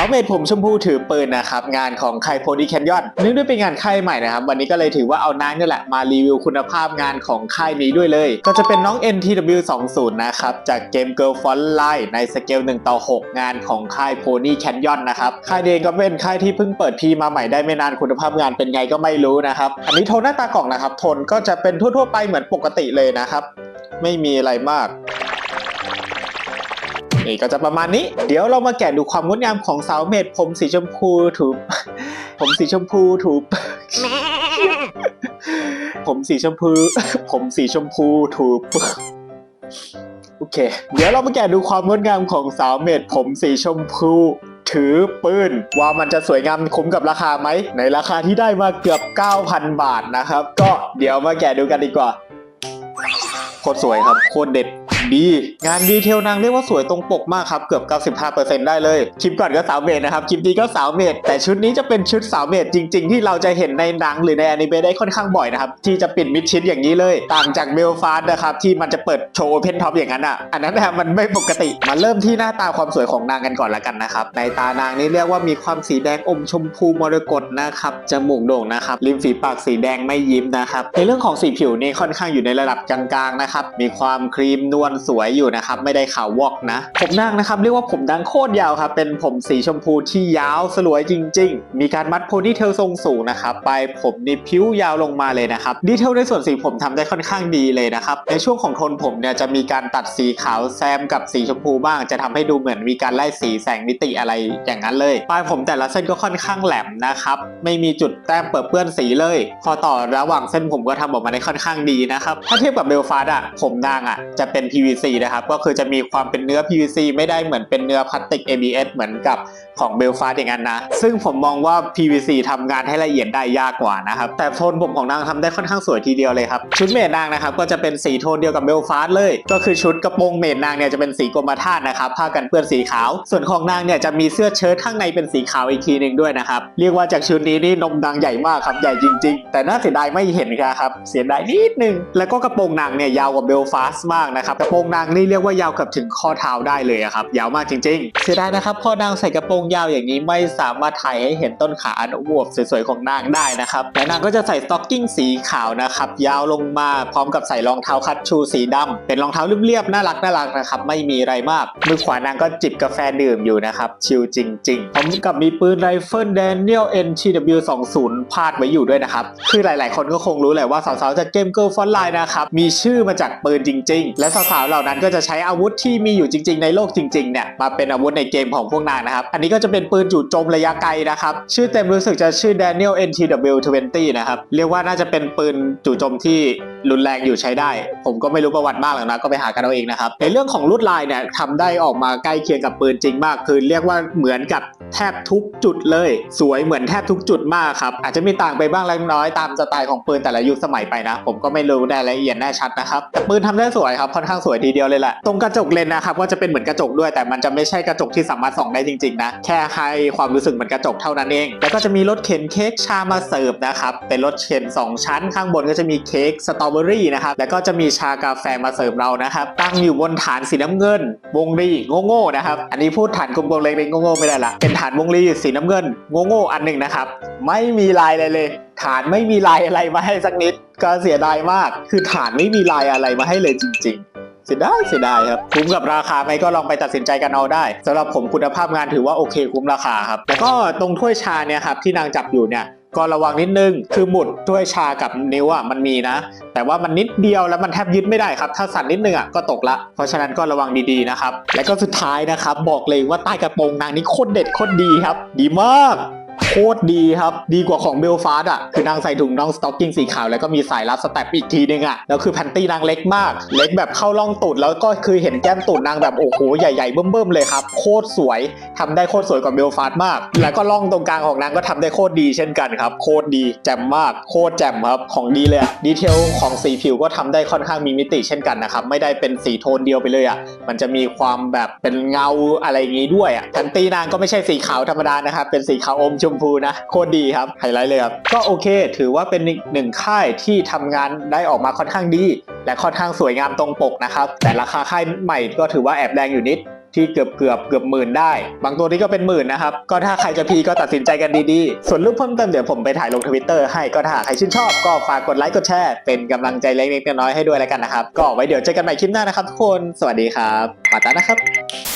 าวเมดผมชมพูถือปืนนะครับ งานของไคโพดีแคนยอนเนื่องด้วยเป็นงานค่ายใหม่นะครับ วันนี้ก็เลยถือว่าเอานางนี่แหละมารีวิวคุณภาพงานของค่ายนี้ด้วยเลย ก็จะเป็นน้อง NTW20 นะครับ จากเกม Girl Font Line ในสเกล1ต่อ6 งานของค่าย Pony Canyon นนะครับ ค่ายเดงก็เป็นค่ายที่เพิ่งเปิดพีมาใหม่ได้ไม่นานคุณภาพงานเป็นไงก็ไม่รู้นะครับอันนี้โทนหน้าตากล่องนะครับโทนก็จะเป็นทั่วๆไปเหมือนปกติเลยนะครับไม่มีอะไรมาก นี่ก็จะประมาณนี้ เดี๋ยวเรามาแกะดูความงดงามของสาวเมดผมสีชมพูถูกผมสีชมพูถูกผมสีชมพู ผมสีชมพูถูกโอเค เดี๋ยวเรามาแกะดูความงดงามของสาวเมดผมสีชมพูถือปืนว่ามันจะสวยงามคุ้มกับราคาไหม ในราคาที่ได้มาเกือบ 9,000 บาทนะครับ ก็เดี๋ยวมาแกะดูกันดีกว่า โคตรสวยครับ โคตรเด็ด ดี งานดีเทลนางเรียกว่าสวยตรงปกมากครับ เกือบ 95%ได้เลย คลิปก่อนก็สาวเมดนะครับ คลิปนี้ก็สาวเมดแต่ชุดนี้จะเป็นชุดสาวเมดจริง ๆ ที่เราจะเห็นในหนังหรือในอนิเมะได้ค่อนข้างบ่อยนะครับ ที่จะปิดมิดชิดอย่างนี้เลย ต่างจากเบลฟาสนะครับ ที่มันจะเปิดโชว์เพนท็อปอย่างนั้นอะ อันนั้นนะมันไม่ปกติ มาเริ่มที่หน้าตาความสวยของนางกันก่อนละกันนะครับ ในตานางนี่เรียกว่ามีความสีแดงอมชมพูมรกตนะครับ จมูกโด่งนะครับ ริมฝีปากสีแดงไม่ยิ้มนะครับ ในเรื่องของสีผิวนี่ค่อนข้างอยู่ในระดับกลางๆนะครับ มีความครีมนวลสวยอยู่นะครับ ไม่ได้ขาววอกนะ ผมนางนะครับเรียกว่าผมนางโคตรยาวครับ เป็นผมสีชมพูที่ยาวสลวยจริง ๆ มีการมัดโพนี่เทลทรงสูงนะครับปลายผมนี่พิ้วยาวลงมาเลยนะครับดีเทลในส่วนสีผมทำได้ค่อนข้างดีเลยนะครับในช่วงของโทนผมเนี่ยจะมีการตัดสีขาวแซมกับสีชมพูบ้าง จะทำให้ดูเหมือนมีการไล่สีแสงมิติอะไรอย่างนั้นเลยปลายผมแต่ละเส้นก็ค่อนข้างแหลมนะครับไม่มีจุดแต้มเปิดเปื้อนสีเลย พอต่อระหว่างเส้นผมก็ทำออกมาได้ค่อนข้างดีนะครับถ้าเทียบกับเบลฟาสอะผมนางอะจะเป็น PVC นะครับ ก็คือจะมีความเป็นเนื้อ PVC ไม่ได้เหมือนเป็นเนื้อพลาสติก ABS เหมือนกับ ของเบลฟาสอย่างนั้นนะ ซึ่งผมมองว่า PVC ทำงานให้ละเอียดได้ยากกว่านะครับ แต่โทนผมของนางทำได้ค่อนข้างสวยทีเดียวเลยครับ ชุดเมดนางนะครับก็จะเป็นสีโทนเดียวกับเบลฟาสเลย ก็คือชุดกระโปรงเมดนางเนี่ยจะเป็นสีกรมท่าตุนะครับผ้ากันเปื้อนสีขาว ส่วนของนางเนี่ยจะมีเสื้อเชิ้ตข้างในเป็นสีขาวอีกทีหนึ่งด้วยนะครับเรียกว่าจากชุดนี้นี่นมนางใหญ่มากครับใหญ่จริง ๆ แต่น่าเสียดายไม่เห็นครับเสียดายนิดนึงแล้วก็กระโปรงนางเนี่ยยาวกว่าเบลฟาสมากนะครับกระโปรงนางนี่เรียกว่ายาวเกือบถึงข้อเท้าได้เลยครับยาวมากจริงๆ เสียดายนะครับพอนางใส่กระโปรงยาวอย่างนี้ไม่สามารถถ่ายให้เห็นต้นขาอันอวบสวยๆของนางได้นะครับและนางก็จะใส่สต็อกกิ้งสีขาวนะครับยาวลงมาพร้อมกับใส่รองเท้าคัชชูสีดำเป็นรองเท้าเรียบๆน่ารักน่ารักนะครับไม่มีอะไรมากมือขวานางก็จิบกาแฟดื่มอยู่นะครับชิลจริงๆพร้อมกับมีปืนไรเฟิลแดเนียล NTW20 พาดไว้อยู่ด้วยนะครับคือหลายๆ คนก็คงรู้แหละว่าสาวๆจากเกมเกิลฟอนไลน์นะครับมีชื่อมาจากปืนจริง ๆ และสาวๆเหล่านั้นก็จะใช้อาวุธที่มีอยู่จริง ๆ ในโลกจริงๆเนี่ยมาเป็นอาวุธในเกมของพวกนางนะครับอันนี้ก็จะเป็นปืนจู่โจมระยะไกลนะครับ ชื่อเต็มรู้สึกจะชื่อ Daniel NTW20 นะครับ เรียกว่าน่าจะเป็นปืนจู่โจมที่รุนแรงอยู่ใช้ได้ ผมก็ไม่รู้ประวัติมากหรอกนะก็ไปหากันเอาเองนะครับในเรื่องของลวดลายเนี่ยทำได้ออกมาใกล้เคียงกับปืนจริงมาก คือเรียกว่าเหมือนกับ แทบทุกจุดเลย สวยเหมือนแทบทุกจุดมากครับ อาจจะมีต่างไปบ้างเล็กน้อยตามสไตล์ของปืนแต่ละยุคสมัยไปนะ ผมก็ไม่รู้รายละเอียดแน่ชัดนะครับ แต่ปืนทำได้สวยครับค่อนข้างสวยทีเดียวเลยแหละ ตรงกระจกเลนนะครับก็จะเป็นเหมือนกระจกด้วยแต่มันจะไม่ใช่กระจกที่สามารถส่องได้จริงๆนะแค่ให้ความรู้สึกเหมือนกระจกเท่านั้นเอง แล้วก็จะมีรถเข็นเค้กชามาเสิร์ฟนะครับเป็นรถเข็น2 ชั้นข้างบนก็จะมีเค้กสตรอเบอรี่นะครับแล้วก็จะมีชากาแฟมาเสิร์ฟเรานะครับตั้งอยู่บนฐานสีน้ำเงิน วงรีโง่ๆนะครับอันนี้พูดฐานกลมๆเล็กๆโง่ๆไม่ได้ละเป็นฐานวงรีสีน้ำเงินโง่ๆอันหนึ่งนะครับ ไม่มีลายอะไรเลย ฐานไม่มีลายอะไรมาให้สักนิด ก็เสียดายมาก คือฐานไม่มีลายอะไรมาให้เลยจริง ๆ เสียดายเสียดายครับ คุ้มกับราคาไหมก็ลองไปตัดสินใจกันเอาได้สำหรับผมคุณภาพงานถือว่าโอเคคุ้มราคาครับแล้วก็ตรงถ้วยชาเนี่ยครับที่นางจับอยู่เนี่ย ก็ระวังนิดนึง คือหมุดด้วยชากับนิ้วอะมันมีนะ แต่ว่ามันนิดเดียวแล้วมันแทบยึดไม่ได้ครับ ถ้าสั่นนิดนึงอะก็ตกละ เพราะฉะนั้นก็ระวังดีๆนะครับ และก็สุดท้ายนะครับ บอกเลยว่าใต้กระโปรงนางนี้โคตรเด็ดโคตรดีครับ ดีมาก โคตรดีครับ ดีกว่าของเบลฟาสอะ คือนางใส่ถุงน่องสต็อกกิ้งสีขาว แล้วก็มีสายรัดสแตปอีกทีนึงอะ แล้วคือแพนตี้นางเล็กมาก เล็กแบบเข้าล่องตูด แล้วก็คือเห็นแก้มตูดนางแบบโอ้โหใหญ่ๆเบิ่มๆเลยครับ โคตรสวยทำได้โคตรสวยกว่าเบลฟาสมาก แล้วก็ล่องตรงกลางของนางก็ทำได้โคตรดีเช่นกันครับ โคตรดีแจ่มมาก โคตรแจ่มครับ ของดีเลยอะดีเทลของสีผิวก็ทำได้ค่อนข้างมีมิติเช่นกันนะครับ ไม่ได้เป็นสีโทนเดียวไปเลยอะ มันจะมีความแบบเป็นเงาอะไรอย่างงี้ด้วยอะแพนตี้นางก็ไม่ใช่สีขาวธรรมดานะครับเป็นสีขาวอมชมพูนะ โคตรดีครับ ไฮไลท์เลยครับ ก็โอเค ถือว่าเป็นหนึ่งค่ายที่ทำงานได้ออกมาค่อนข้างดี และค่อนข้างสวยงามตรงปกนะครับ แต่ราคาค่ายใหม่ก็ถือว่าแอบแรงอยู่นิดที่เกือบเกือบเกือบหมื่นได้ บางตัวนี้ก็เป็นหมื่นนะครับ ก็ถ้าใครจะพีก็ตัดสินใจกันดีๆ ส่วนรูปเพิ่มเติมเดี๋ยวผมไปถ่ายลงทวิตเตอร์ให้ก็ถ้าใครชื่นชอบก็ฝากกดไลค์กดแชร์เป็นกำลังใจเล็กๆน้อยๆให้ด้วยแล้วกันนะครับ ก็ไว้เดี๋ยวเจอกันใหม่คลิปหน้านะครับทุกคน สวัสดีครับมาตานะครับ